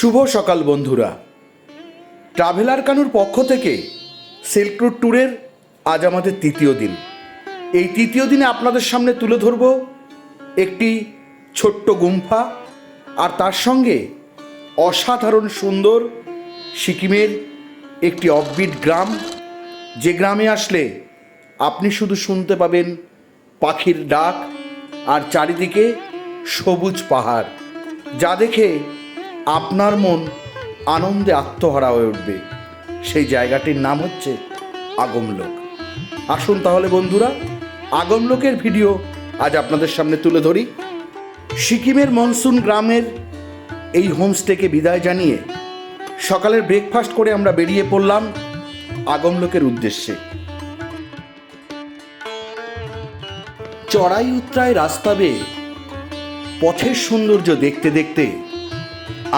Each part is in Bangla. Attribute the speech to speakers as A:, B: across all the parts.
A: শুভ সকাল, বন্ধুরা। ট্রাভেলার কানুর পক্ষ থেকে সিল্ক রুট ট্যুরের আজ আমাদের তৃতীয় দিন। এই তৃতীয় দিনে আপনাদের সামনে তুলে ধরব একটি ছোট্ট গুম্ফা আর তার সঙ্গে অসাধারণ সুন্দর সিকিমের একটি অফবিট গ্রাম। যে গ্রামে আসলে আপনি শুধু শুনতে পাবেন পাখির ডাক আর চারিদিকে সবুজ পাহাড়। যা দেখে আপনার মন আনন্দে আত্মহারা হয়ে উঠবে। সেই জায়গাটির নাম হচ্ছে আগমলোক। আসুন তাহলে বন্ধুরা, আগমলোকের ভিডিও আজ আপনাদের সামনে তুলে ধরি। সিকিমের মনসুন গ্রামের এই হোমস্টেকে বিদায় জানিয়ে সকালের ব্রেকফাস্ট করে আমরা বেরিয়ে পড়লাম আগমলোকের উদ্দেশ্যে। চড়াই উত্তরায় রাস্তা বেয়ে পথের সৌন্দর্য দেখতে দেখতে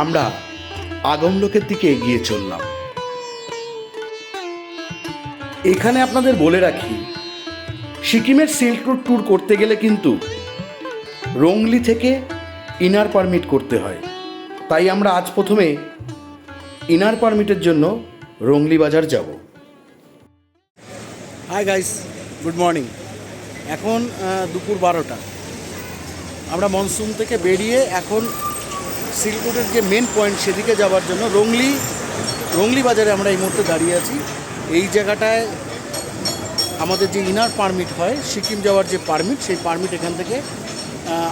A: আমরা আগমলোকের দিকে এগিয়ে চললাম। এখানে আপনাদের বলে রাখি, সিকিমের সিল্ক রুট ট্যুর করতে গেলে কিন্তু রংলি থেকে ইনার পারমিট করতে হয়। তাই আমরা আজ প্রথমে ইনার পারমিটের জন্য রংলি বাজার যাব।
B: হাই গাইস গুড মর্নিং এখন দুপুর বারোটা। আমরা মনসুন থেকে বেরিয়ে এখন সিলকুটের যে মেন পয়েন্ট সেদিকে যাওয়ার জন্য রংলি রংলি বাজারে আমরা এই মুহূর্তে দাঁড়িয়ে আছি। এই জায়গাটায় আমাদের যে ইনার পারমিট হয়, সিকিম যাওয়ার যে পারমিট সেই পারমিট এখান থেকে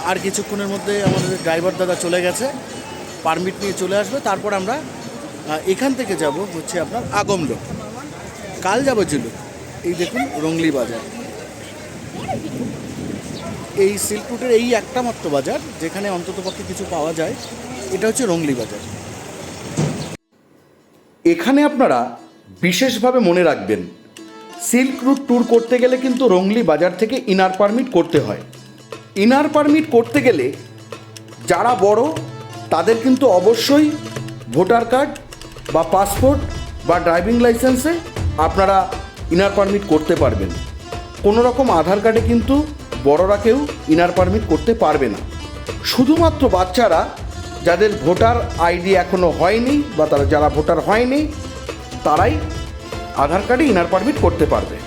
B: আর কিছুক্ষণের মধ্যে আমাদের ড্রাইভার দাদা চলে গেছে। পারমিট নিয়ে চলে আসবে। তারপর আমরা এখান থেকে যাব হচ্ছে আপনার আগমলোক। কাল যাব জুলুক। এই দেখুন রংলি বাজার। এই সিল্ক রুটের এই একটা মাত্র বাজার, যেখানে অন্ততপক্ষে কিছু পাওয়া যায়। এটা হচ্ছে রংলি বাজার।
A: এখানে আপনারা বিশেষভাবে মনে রাখবেন, সিল্ক রুট ট্যুর করতে গেলে কিন্তু রংলি বাজার থেকে ইনার পারমিট করতে হয়। ইনার পারমিট করতে গেলে যারা বড়, তাদের কিন্তু অবশ্যই ভোটার কার্ড বা পাসপোর্ট বা ড্রাইভিং লাইসেন্সে আপনারা ইনার পারমিট করতে পারবেন। কোনো রকম আধার কার্ডে কিন্তু বড়রা কেউ ইনার পারমিট করতে পারবে না। শুধুমাত্র বাচ্চারা যাদের ভোটার আইডি এখনও হয়নি বা তারা যারা ভোটার হয়নি তারাই আধার কার্ডে ইনার পারমিট করতে পারবে।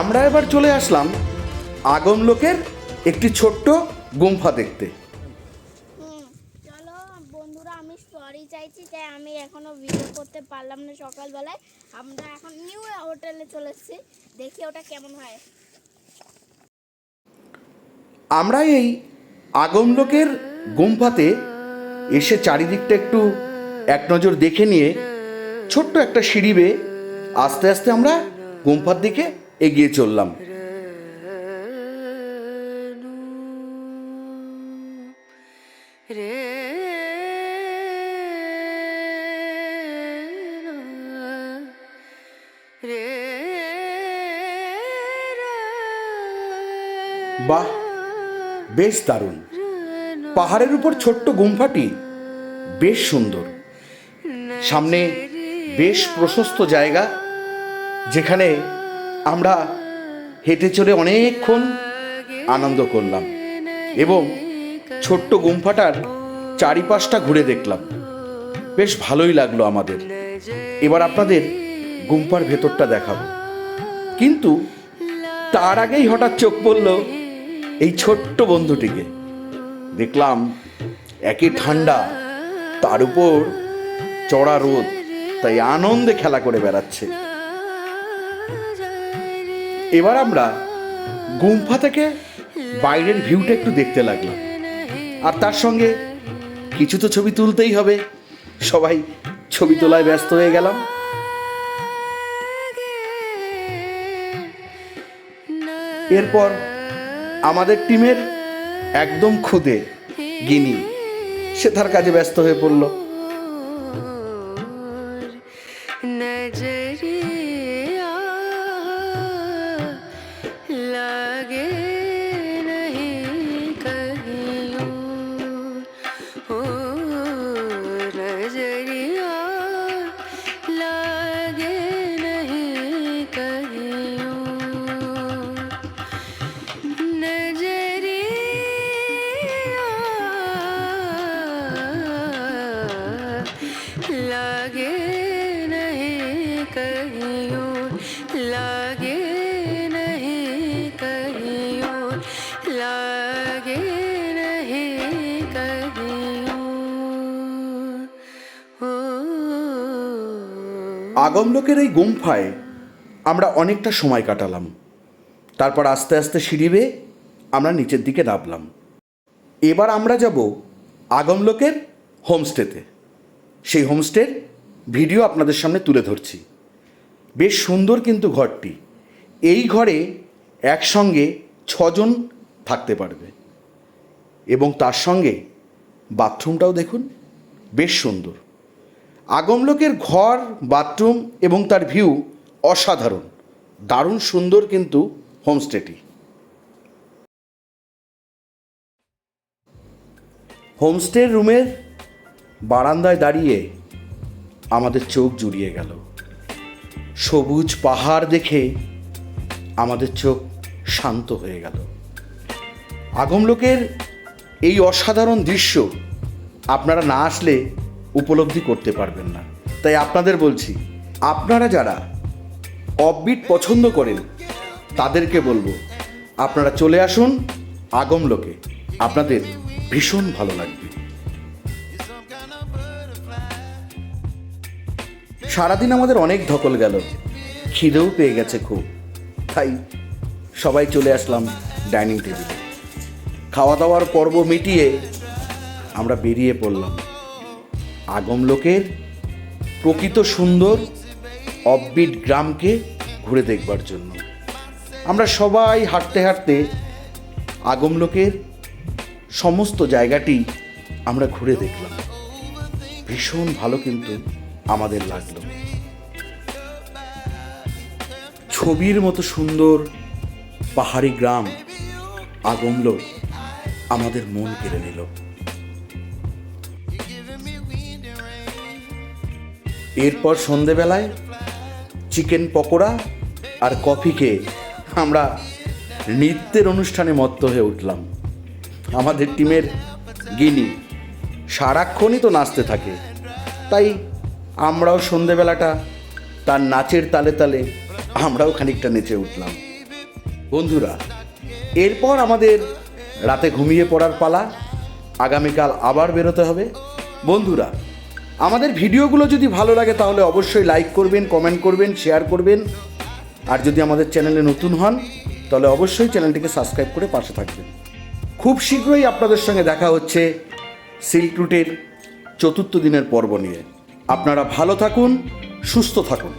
A: আমরা এবার চলে আসলাম আগম লোকের একটি ছোট্ট গুম্ফা দেখতে।
C: বন্ধুরা আমি সরি চাইছি যে আমি এখনও ভিডিও করতে পারলাম না সকালবেলায়। আমরা এখন নিউ হোটেলে চলে এসেছি। দেখি ওটা কেমন হয়।
A: আমরা এই আগমলোকের গুম্ফাতে এসে চারিদিকটা একটু এক নজর দেখে নিয়ে ছোট্ট একটা সিঁড়ি বেয়ে আস্তে আস্তে আমরা গুম্ফার দিকে এগিয়ে চললাম বাহ বেশ দারুণ। পাহাড়ের উপর ছোট্ট গুম্ফাটি বেশ সুন্দর। সামনে বেশ প্রশস্ত জায়গা, যেখানে আমরা হেঁটে চলে অনেকক্ষণ আনন্দ করলাম এবং ছোট্ট গুম্ফাটার চারিপাশটা ঘুরে দেখলাম। বেশ ভালোই লাগল আমাদের। এবার আপনাদের গুম্ফার ভেতরটা দেখাবো। কিন্তু তার আগেই হঠাৎ চোখ পড়ল এই ছোট্ট বন্ধুটিকে। দেখলাম একই ঠান্ডা, তার উপর চড়া রোদ, তাই আনন্দে খেলা করে বেড়াচ্ছে। এবার আমরা গুম্ফা থেকে বাইরের ভিউটা একটু দেখতে লাগলাম। আর তার সঙ্গে কিছু তো ছবি তুলতেই হবে। সবাই ছবি তোলায় ব্যস্ত হয়ে গেলাম। এরপর আমাদের টিমের একদম খুদে গিনি। সে তার কাজে ব্যস্ত হয়ে পড়ল। আগমলোকের এই গুম্ফায় আমরা অনেকটা সময় কাটালাম। তারপর আস্তে আস্তে সিঁড়ি বেয়ে আমরা নিচের দিকে নামলাম। এবার আমরা যাব আগমলোকের হোমস্টেতে। সেই হোমস্টের ভিডিও আপনাদের সামনে তুলে ধরছি। বেশ সুন্দর কিন্তু ঘরটি। এই ঘরে একসঙ্গে ছজন থাকতে পারবে। এবং তার সঙ্গে বাথরুমটাও দেখুন, বেশ সুন্দর। আগমলোকের ঘর, বাথরুম এবং তার ভিউ অসাধারণ। দারুণ সুন্দর কিন্তু হোমস্টেটি। হোমস্টের রুমের বারান্দায় দাঁড়িয়ে আমাদের চোখ জুড়িয়ে গেল। সবুজ পাহাড় দেখে আমাদের চোখ শান্ত হয়ে গেল। আগমলোকের এই অসাধারণ দৃশ্য আপনারা না আসলে উপলব্ধি করতে পারবেন না। তাই আপনাদের বলছি, আপনারা যারা অফবিট পছন্দ করেন, তাদেরকে বলব, আপনারা চলে আসুন আগমলোকে। আপনাদের ভীষণ ভালো লাগবে। সারাদিন আমাদের অনেক ধকল গেল। খিদেও পেয়ে গেছে খুব। তাই সবাই চলে আসলাম ডাইনিং টেবিলে। খাওয়া দাওয়ার পর্ব মিটিয়ে আমরা বেরিয়ে পড়লাম। আগমলোকের প্রকৃত সুন্দর অফবিট গ্রামকে ঘুরে দেখবার জন্য। আমরা সবাই হাঁটতে হাঁটতে আগমলোকের সমস্ত জায়গাটি আমরা ঘুরে দেখলাম। ভীষণ ভালো কিন্তু আমাদের লাগল। ছবির মতো সুন্দর পাহাড়ি গ্রাম আগমলোক আমাদের মন কেড়ে নিল। এরপর সন্ধেবেলায় চিকেন পকোড়া আর কফি খেয়ে আমরা নৃত্যের অনুষ্ঠানে মত্ত হয়ে উঠলাম। আমাদের টিমের গিনি সারাক্ষণই তো নাচতে থাকে। তাই আমরাও সন্ধেবেলাটা তার নাচের তালে তালে আমরাও খানিকটা নেচে উঠলাম। বন্ধুরা, এরপর আমাদের রাতে ঘুমিয়ে পড়ার পালা। আগামীকাল আবার বেরোতে হবে। বন্ধুরা আমাদের ভিডিওগুলো যদি ভালো লাগে তাহলে অবশ্যই লাইক করবেন কমেন্ট করবেন শেয়ার করবেন। আর যদি আমাদের চ্যানেলে নতুন হন, তাহলে অবশ্যই চ্যানেলটিকে সাবস্ক্রাইব করে পাশে থাকবেন। খুব শীঘ্রই আপনাদের সঙ্গে দেখা হচ্ছে সিল্ক রুটের চতুর্থ দিনের পর্ব নিয়ে। আপনারা ভালো থাকুন, সুস্থ থাকুন।